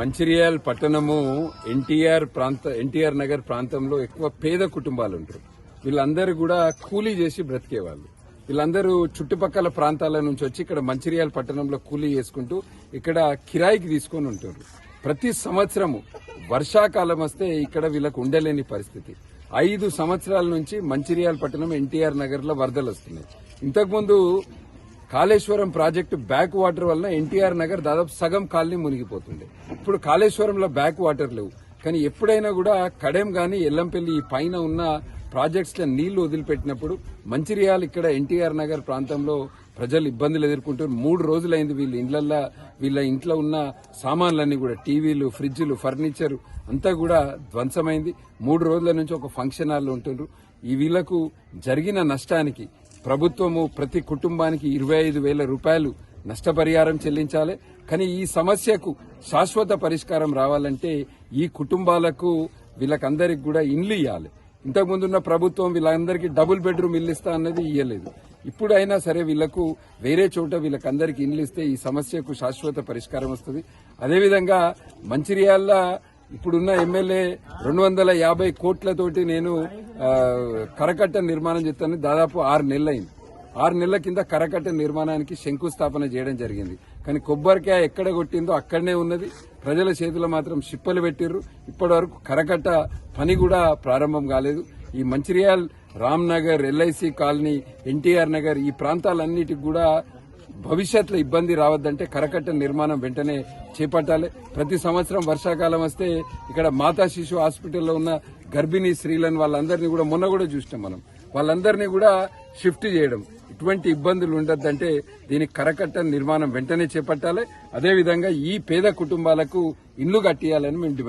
మంచిర్యాల పట్టణము ఎన్టీఆర్ ప్రాంత ఎన్టీఆర్ నగర్ ప్రాంతంలో ఎక్కువ పేద కుటుంబాలు ఉంటారు వీళ్ళందరూ కూడా కూలీ చేసి బ్రతికేవాళ్ళు. వీళ్ళందరూ చుట్టుపక్కల ప్రాంతాల నుంచి వచ్చి ఇక్కడ మంచిర్యాల పట్టణంలో కూలీ చేసుకుంటూ ఇక్కడ కిరాయికి తీసుకొని ఉంటారు ప్రతి సంవత్సరము వర్షాకాలం వస్తే ఇక్కడ వీళ్ళకు ఉండలేని పరిస్థితి. ఐదు సంవత్సరాల నుంచి మంచిర్యాల పట్టణం ఎన్టీఆర్ నగర్లో వరదలు వస్తున్నాయి. ఇంతకుముందు కాళేశ్వరం ప్రాజెక్టు బ్యాక్ వాటర్ వలన ఎన్టీఆర్ నగర్ దాదాపు సగం కాలనీ మునిగిపోతుంది. ఇప్పుడు కాళేశ్వరంలో బ్యాక్ వాటర్ లేవు. కానీ ఎప్పుడైనా కూడా కడెం గాని ఎల్లంపల్లి ఈ పైన ఉన్న ప్రాజెక్ట్స్లో నీళ్ళు వదిలిపెట్టినప్పుడు మంచిర్యాల ఇక్కడ ఎన్టీఆర్ నగర్ ప్రాంతంలో ప్రజలు ఇబ్బందులు ఎదుర్కొంటారు మూడు రోజులైంది వీళ్ళ ఇండ్లల్లో వీళ్ళ ఇంట్లో ఉన్న సామాన్లన్నీ కూడా టీవీలు ఫ్రిడ్జ్లు ఫర్నిచర్ అంతా కూడా ధ్వంసమైంది. మూడు రోజుల నుంచి ఒక ఫంక్షన్ హాల్లో ఉంటుండ్రు. ఈ వీళ్ళకు జరిగిన నష్టానికి ప్రభుత్వము ప్రతి కుటుంబానికి ఇరవై ఐదు వేల రూపాయలు నష్టపరిహారం చెల్లించాలి. కానీ ఈ సమస్యకు శాశ్వత పరిష్కారం రావాలంటే ఈ కుటుంబాలకు వీళ్ళకందరికి కూడా ఇండ్లు ఇవ్వాలి ఇంతకుముందున్న ప్రభుత్వం వీళ్ళందరికీ డబుల్ బెడ్రూమ్ ఇల్లు ఇస్తా అన్నది ఇయ్యలేదు. ఇప్పుడైనా సరే వీళ్ళకు వేరే చోట వీళ్ళకందరికీ ఇండ్లు ఇస్తే ఈ సమస్యకు శాశ్వత పరిష్కారం వస్తుంది. అదేవిధంగా మంచిర్యాల ఇప్పుడున్న ఎమ్మెల్యే రెండు వందల యాభై కోట్లతోటి నేను కరకట్ట నిర్మాణం చేస్తాను దాదాపు ఆరు నెలలైంది. ఆరు నెలల కింద కరకట్ట నిర్మాణానికి శంకుస్థాపన చేయడం జరిగింది. కానీ కొబ్బరికాయ ఎక్కడ కొట్టిందో అక్కడనే ఉన్నది. ప్రజల చేతిలో మాత్రం షిప్పలు పెట్టిర్రు. ఇప్పటి వరకు కరకట్ట పని కూడా ప్రారంభం కాలేదు. ఈ Mancherial Ram Nagar LIC colony NTR Nagar ఈ ప్రాంతాలన్నిటికి కూడా భవిష్యత్తులో ఇబ్బంది రావద్దంటే కరకట్ట నిర్మాణం వెంటనే చేపట్టాలి. ప్రతి సంవత్సరం వర్షాకాలం వస్తే ఇక్కడ మాతా శిశు హాస్పిటల్లో ఉన్న గర్భిణీ స్త్రీలను వాళ్ళందరినీ కూడా మొన్న కూడా చూసినాం మనం. వాళ్ళందరినీ కూడా షిఫ్ట్ చేయడం. ఇటువంటి ఇబ్బందులు ఉండొద్దంటే దీనికి కరకట్ట నిర్మాణం వెంటనే చేపట్టాలి. అదేవిధంగా ఈ పేద కుటుంబాలకు ఇల్లు కట్టియాలని మేము డిమాండ్